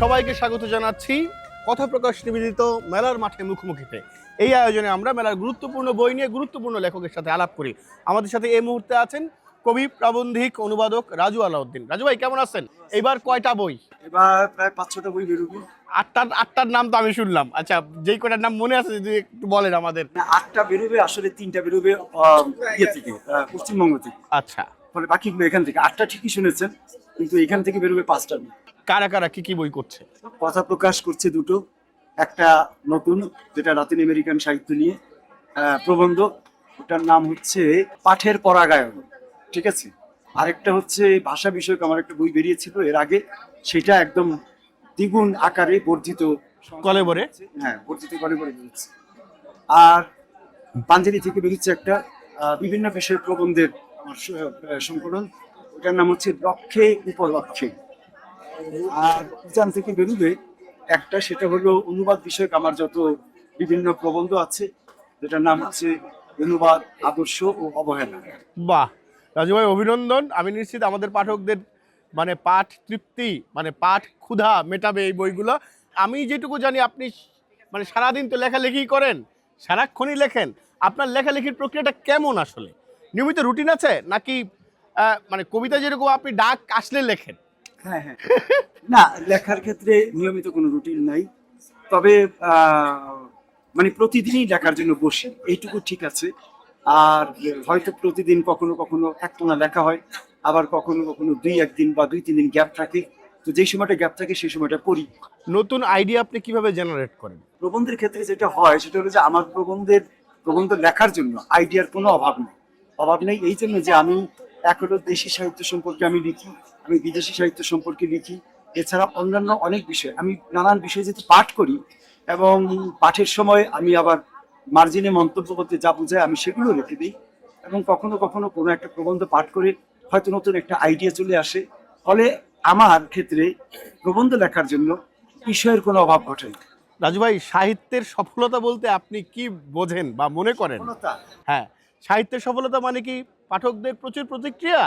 সবাইকে স্বাগত জানাচ্ছি কথা প্রকাশ নিবেদিত মেলার মাঠে মুখোমুখিতে। এই আয়োজনে আমরা মেলার গুরুত্বপূর্ণ বই নিয়ে গুরুত্বপূর্ণ লেখকের সাথে আলাপ করি। আমাদের সাথে এই মুহূর্তে আছেন কবি প্রাবন্ধিক অনুবাদক রাজু আলাউদ্দিন। রাজু ভাই কেমন আছেন? এবার কয়টা বই? এবার প্রায় পাঁচ ছটা বই বেরোবে। আটটার আটটার নাম তো আমি শুনলাম। আচ্ছা যেই কটার নাম মনে আছে যদি একটু বলেন আমাদের? আটটা বেরোবে আসলে তিনটা বেরোবে ইয়ে থেকে পশ্চিমবঙ্গ থেকে। আচ্ছা। ফলে বাকিগুলো এখান থেকে। আটটা ঠিকই শুনেছেন কিন্তু এখান থেকে বেরোবে পাঁচটা। কারা কারা কি কি বই করছে? কথা প্রকাশ করছে দুটো। একটা নতুন যেটা লাতিন আমেরিকান সাহিত্য নিয়ে আহ, প্রবন্ধ। ওটার নাম হচ্ছে পাঠের পরাগায়ন। ঠিক আছে? আরেকটা হচ্ছে ভাষা বিষয়ক আমার একটা বই বেরিয়েছিল এর আগে সেটা একদম দ্বিগুণ আকারে বর্ধিত কলেবরে? হ্যাঁ বর্ধিত কলেবরে বেরিয়েছে। আর পাঞ্জেরি থেকে বেরিয়েছে একটা বিভিন্ন বিষয়ের প্রবন্ধের সংকলন। ওটার নাম হচ্ছে লক্ষ্যে উপলক্ষে আর উজান থেকে বেরোবে একটা সেটা হলো অনুবাদ বিষয়ক আমার যত বিভিন্ন প্রবন্ধ আছে যেটার নাম হচ্ছে অনুবাদ আদর্শ ও অবহেলা। বাহ! রাজু ভাই অভিনন্দন। আমি নিশ্চিত আমাদের পাঠকদের মানে পাঠ তৃপ্তি মানে পাঠ ক্ষুধা মেটাবে এই বইগুলো। আমি যেটুকু জানি, আপনি মানে সারাদিন তো লেখালেখি করেন, সারাক্ষণই লেখেন। আপনার লেখালেখির প্রক্রিয়াটা কেমন আসলে? নিয়মিত রুটিন আছে? নাকি মানে কবিতা যেরকম আপনি ডাক আসলে লেখেন? হ্যাঁ হ্যাঁ। না, লেখার ক্ষেত্রে নিয়মিত কোনো রুটিন নাই। তবে মানে প্রতিদিনই লেখার জন্য বসি। এইটুকু ঠিক আছে। আর হয়তো প্রতিদিন কখনো কখনো একটানা লেখা হয় আবার কখনো কখনো দুই একদিন বা দুই তিন দিন গ্যাপ থাকে। তো যেই সময়টা গ্যাপ থাকে সেই সময়টা পড়ি নতুন আইডিয়া আপনি কীভাবে জেনারেট করেন? প্রবন্ধের ক্ষেত্রে যেটা হয় সেটা হলো যে আমার প্রবন্ধের প্রবন্ধ লেখার জন্য আইডিয়ার কোনো অভাব নেই। অভাব নেই এই জন্য যে আমি এক হলো দেশি সাহিত্য সম্পর্কে আমি লিখি আমি বিদেশি সাহিত্য সম্পর্কে লিখি। এছাড়া অন্যান্য অনেক বিষয় আমি নানান বিষয় যেহেতু পাঠ করি এবং পাঠের সময় আমি আবার মার্জিনে মন্তব্য করতে যা বোঝায় আমি সেগুলো রেখে দিই এবং কখনো কখনো কোনো একটা প্রবন্ধ পাঠ করে হয়তো নতুন একটা আইডিয়া চলে আসে। ফলে আমার ক্ষেত্রে প্রবন্ধ লেখার জন্য বিষয়ের কোনো অভাব ঘটে রাজু ভাই সাহিত্যের সফলতা বলতে আপনি কি বোঝেন বা মনে করেন? হ্যাঁ সাহিত্যের সফলতা মানে কি? পাঠকদের প্রচুর প্রতিক্রিয়া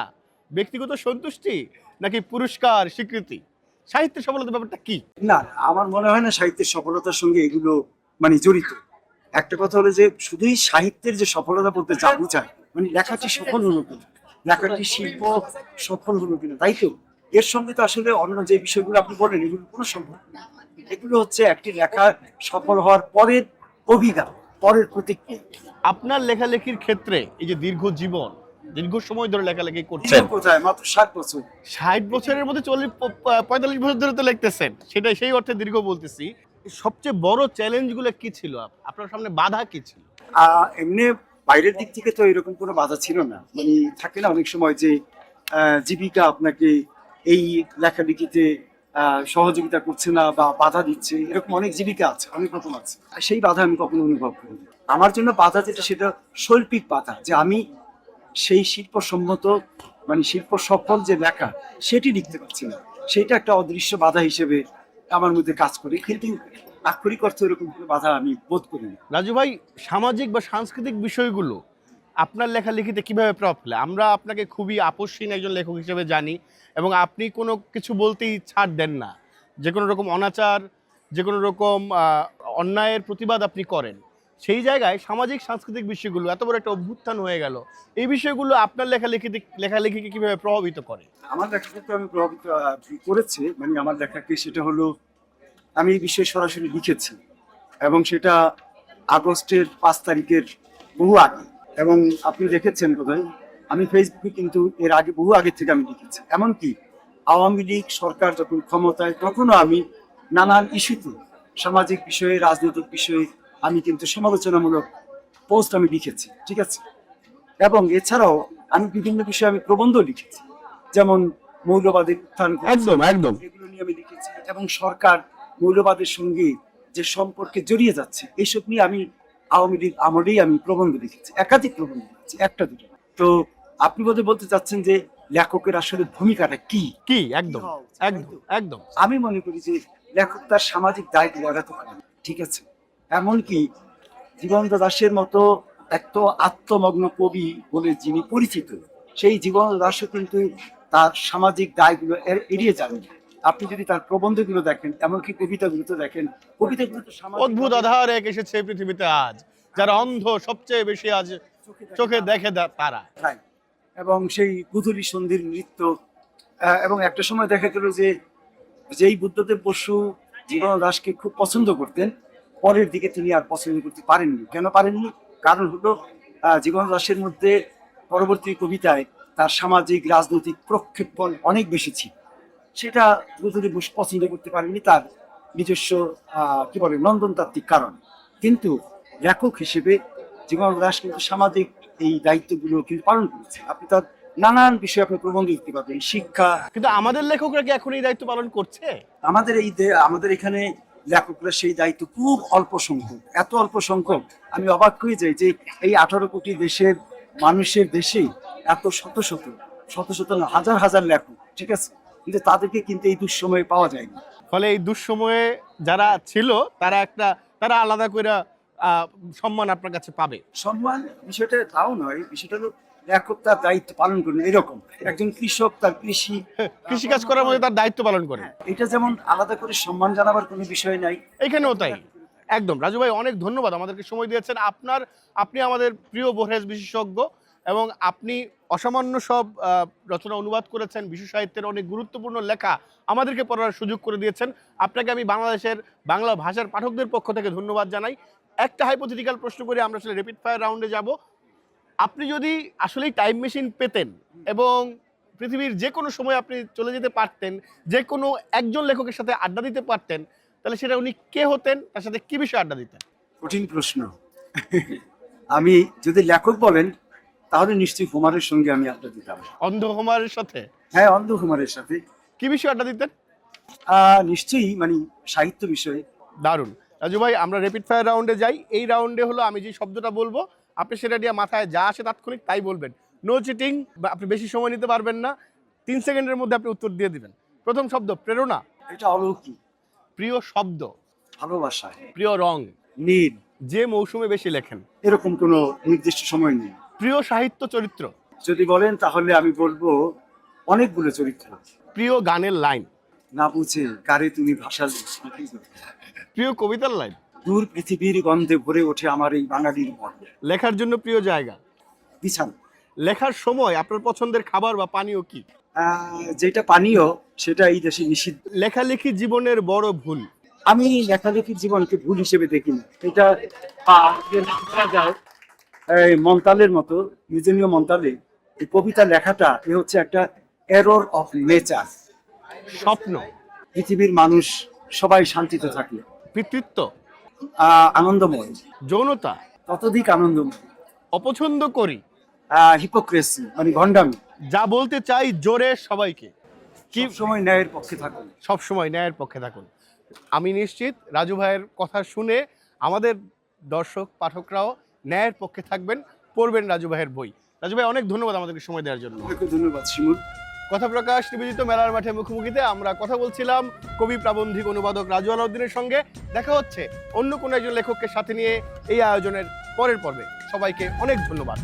ব্যক্তিগত সন্তুষ্টি নাকি পুরস্কার স্বীকৃতি? সাহিত্যের সফলতা ব্যাপারটা কি? না আমার মনে হয় না সাহিত্যের সফলতার সঙ্গে এগুলো মানে জড়িত। একটা কথা হলো যে শুধুই সাহিত্যের যে সফলতা বলতে যা বোঝায় মানে লেখাটি সফল হলো কিনা লেখাটি শিল্প সফল হলো কিনা তাই তো? এর সঙ্গে তো আসলে অন্য যে বিষয়গুলো আপনি বলেন এগুলো কোনো সম্পর্ক নেই। এগুলো হচ্ছে একটি লেখা সফল হওয়ার পরের অভিজ্ঞতা পরের প্রতিক্রিয়া। আপনার লেখালেখির ক্ষেত্রে এই যে দীর্ঘ জীবন দীর্ঘ সময় ধরে লেখালেখি করছেন। কোথায়? মাত্র ষাট বছর। ষাট বছরের মধ্যে চল্লিশ পঁয়তাল্লিশ বছর ধরে তো লিখতেছেন। সেটাই সেই অর্থে দীর্ঘ বলতেছি। সবচেয়ে বড় চ্যালেঞ্জগুলো কি ছিল? আপনার সামনে বাধা কি ছিল? এমনি বাইরের দিক থেকে তো এরকম কোনো বাধা ছিল না। মানে থাকে না অনেক সময় যে জীবিকা আপনাকে এই লেখালেখিতে সহযোগিতা করছে না বা বাধা দিচ্ছে, এরকম অনেক জীবিকা আছে, অনেক রকম আছে। আর সেই বাধা আমি কখনো অনুভব করিনি। আমার জন্য বাধা যেটা, সেটা শৈল্পিক বাধা, যে আমি সেই শিল্পসম্মত মানে শিল্প সফল যে লেখা, সেটি লিখতে পারছি না। সেটা একটা অদৃশ্য বাধা হিসেবে আমার মধ্যে কাজ করে, কিন্তু আক্ষরিক অর্থে এরকম কোনো বাধা আমি বোধ করি না। রাজু ভাই, সামাজিক বা সাংস্কৃতিক বিষয়গুলো আপনার লেখালেখিতে কীভাবে প্রভাব ফেলে? আমরা আপনাকে খুবই আপসহীন একজন লেখক হিসেবে জানি এবং আপনি কোনো কিছু বলতেই ছাড় দেন না। যে কোনো রকম অনাচার যে কোনো রকম অন্যায়ের প্রতিবাদ আপনি করেন। সেই জায়গায় সামাজিক, সাংস্কৃতিক বিষয়গুলো এত বড় একটা অভ্যুত্থান হয়ে গেল। এই বিষয়গুলো আপনার লেখালেখিতে, লেখালেখিকে কীভাবে প্রভাবিত করে? আমার লেখাকে আমি প্রভাবিত করেছে মানে আমার লেখাকে সেটা হলো, আমি এই বিষয়ে সরাসরি লিখেছি। এবং সেটা আগস্টের পাঁচ তারিখের বহু আগে। এবং আপনি দেখেছেন বোধহয়, আমি ফেসবুকে কিন্তু এর আগে, বহু আগে থেকে আমি লিখেছি। এমনকি আওয়ামী লীগ সরকার যখন ক্ষমতায়, তখনও আমি নানান ইস্যুতে সামাজিক বিষয়ে, রাজনৈতিক বিষয়ে আমি কিন্তু সমালোচনামূলক পোস্ট আমি লিখেছি ঠিক আছে? এবং এছাড়াও আমি বিভিন্ন বিষয়ে আমি প্রবন্ধ লিখেছি। যেমন মৌলবাদের উত্থান একদম একদম। এগুলো নিয়ে আমি লিখেছি। এবং সরকার মৌলবাদের সঙ্গে যে সম্পর্কে জড়িয়ে যাচ্ছে এইসব নিয়ে আমি আওয়ামী লীগ আমলেই আমি প্রবন্ধ লিখেছি একাধিক প্রবন্ধ লিখেছি একটা দুটো। তো আপনি বোধহয় বলতে চাচ্ছেন যে লেখকের আসলে ভূমিকাটা কি? কি? একদম একদম একদম। আমি মনে করি যে লেখক তার সামাজিক দায়িত্ব লাগাতে পারে ঠিক আছে? এমনকি জীবন্ত দাসের মতো এত আত্মমগ্ন কবি বলে যিনি পরিচিত সেই জীবন্ত দাসও কিন্তু তার সামাজিক দায়গুলো এড়িয়ে যান আপনি যদি তার প্রবন্ধগুলো দেখেন এমনকি কবিতাগুলো তো দেখেন কবিতাগুলো তো অদ্ভুত আধার এক এসেছে পৃথিবীতে আজ যারা অন্ধ সবচেয়ে বেশি আজ চোখে দেখে। তারা। এবং সেই গুধুলি সন্ধির নৃত্য এবং একটা সময় দেখা গেল যে যেই বুদ্ধদেব বসু জীবন দাসকে খুব পছন্দ করতেন পরের দিকে তিনি আর পছন্দ করতে পারেননি। কেন পারেননি? কারণ হলো জীবন দাসের মধ্যে পরবর্তী কবিতায় তার সামাজিক রাজনৈতিক প্রক্ষেপণ অনেক বেশি ছিল। সেটা বসু পছন্দ করতে পারেননি তার নিজস্ব কি বলে নন্দনতাত্ত্বিক কারণ। কিন্তু লেখক হিসেবে জীবন দাস কিন্তু সামাজিক এই দায়িত্বগুলো কিন্তু পালন করেছে। আপনি তার নানান বিষয়ে আপনি প্রবন্ধ লিখতে পারবেন। শিক্ষা কিন্তু আমাদের লেখকরা কি এখন এই দায়িত্ব পালন করছে? আমাদের এই আমাদের এখানে লেখকরা সেই দায়িত্ব খুব অল্প সংখ্যক। এত অল্প সংখ্যক আমি অবাক হয়ে যাই যে এই আঠারো কোটি দেশের মানুষের দেশে এত শত শত শত শত হাজার হাজার লেখক ঠিক আছে? কিন্তু তাদেরকে কিন্তু এই দুঃসময়ে পাওয়া যায় না ফলে এই দুঃসময়ে যারা ছিল তারা একটা তারা আলাদা করে সম্মান আপনার কাছে পাবে। সম্মান বিষয়টা তাও নয় বিষয়টা হলো লেখক তার দায়িত্ব পালন করেন এরকম। একজন কৃষক তার কৃষি কৃষিকাজ করার মধ্যে তার দায়িত্ব পালন করে এটা যেমন আলাদা করে সম্মান জানাবার কোনো বিষয় নাই। এখানেও তাই। একদম। রাজু ভাই অনেক ধন্যবাদ আমাদেরকে সময় দিয়েছেন। আপনার আপনি আমাদের প্রিয় বোরেজ বিশেষজ্ঞ এবং আপনি অসামান্য সব রচনা অনুবাদ করেছেন বিশ্ব সাহিত্যের অনেক গুরুত্বপূর্ণ লেখা আমাদেরকে পড়ার সুযোগ করে দিয়েছেন। আপনাকে আমি বাংলাদেশের বাংলা ভাষার পাঠকদের পক্ষ থেকে ধন্যবাদ জানাই। একটা হাইপোথেটিক্যাল প্রশ্ন করে আমরা আসলে রেপিড ফায়ার রাউন্ডে যাব। আপনি যদি আসলেই টাইম মেশিন পেতেন এবং পৃথিবীর যে কোনো সময় আপনি চলে যেতে পারতেন যে কোনো একজন লেখকের সাথে আড্ডা দিতে পারতেন তাহলে সেটা উনি কে হতেন তার সাথে কি বিষয়ে আড্ডা দিতেন? কঠিন প্রশ্ন। আমি যদি লেখক বলেন তাহলে নিশ্চয়ই কুমারের সঙ্গে আমি আড্ডা দিতাম। অন্ধ কুমারের সাথে? হ্যাঁ অন্ধ কুমারের সাথে। কি বিষয়ে আড্ডা দিতেন? আহ, নিশ্চয়ই মানে সাহিত্য বিষয়ে। দারুণ। রাজু ভাই আমরা রেপিড ফায়ার রাউন্ডে যাই। এই রাউন্ডে হলো আমি যে শব্দটা বলব আপনি সেটা দিয়ে মাথায় যা আসে তাৎক্ষণিক তাই বলবেন। নো চিটিং আপনি বেশি সময় নিতে পারবেন না। তিন সেকেন্ডের মধ্যে আপনি উত্তর দিয়ে দিবেন। প্রথম শব্দ প্রেরণা? এটা অলৌকিক। প্রিয় শব্দ? ভালোবাসা। প্রিয় রং? নীল। যে মৌসুমে বেশি লেখেন? এরকম কোনো নির্দিষ্ট সময় নেই। প্রিয় সাহিত্য চরিত্র? যদি বলেন তাহলে আমি বলব অনেকগুলো চরিত্র প্রিয় গানের লাইন? না বুঝে কারে তুমি ভাষা প্রিয় কবিতার লাইন? দূর পৃথিবীর গন্ধে ভরে ওঠে আমার এই বাঙালির মন। লেখার জন্য প্রিয় জায়গা? বিছানা লেখার সময় আপনার পছন্দের খাবার বা পানীয় কি? যেটা পানীয় সেটা এই দেশে নিষিদ্ধ। লেখালেখি জীবনের বড় ভুল। আমি লেখালেখির জীবনকে ভুল হিসেবে দেখি না এটা মন্তালের মতো নিজনীয় মন্তালে এই কবিতা লেখাটা এ হচ্ছে একটা এরর অফ নেচার স্বপ্ন। পৃথিবীর মানুষ সবাই শান্তিতে থাকে পিতৃত্ব। আনন্দময়। যৌনতা। ততোধিক আনন্দময়। অপছন্দ করি। হিপোক্রেসি মানে ভণ্ডামি। যা বলতে চাই জোরে সবাইকে। কি সময় ন্যায়ের পক্ষে থাকুন। সব সময় ন্যায়ের পক্ষে থাকুন। আমি নিশ্চিত রাজু ভাইয়ের কথা শুনে আমাদের দর্শক পাঠকরাও ন্যায়ের পক্ষে থাকবেন পড়বেন রাজু ভাইয়ের বই। রাজু ভাই অনেক ধন্যবাদ আমাদেরকে সময় দেওয়ার জন্য। ধন্যবাদ শিমুল। কথা প্রকাশ, নিবেদিত মেলার মাঠে মুখোমুখিতে আমরা কথা বলছিলাম কবি প্রাবন্ধিক অনুবাদক রাজু আলাউদ্দিনের সঙ্গে। দেখা হচ্ছে অন্য কোনো একজন লেখককে সাথে নিয়ে এই আয়োজনের পরের পর্বে। সবাইকে অনেক ধন্যবাদ।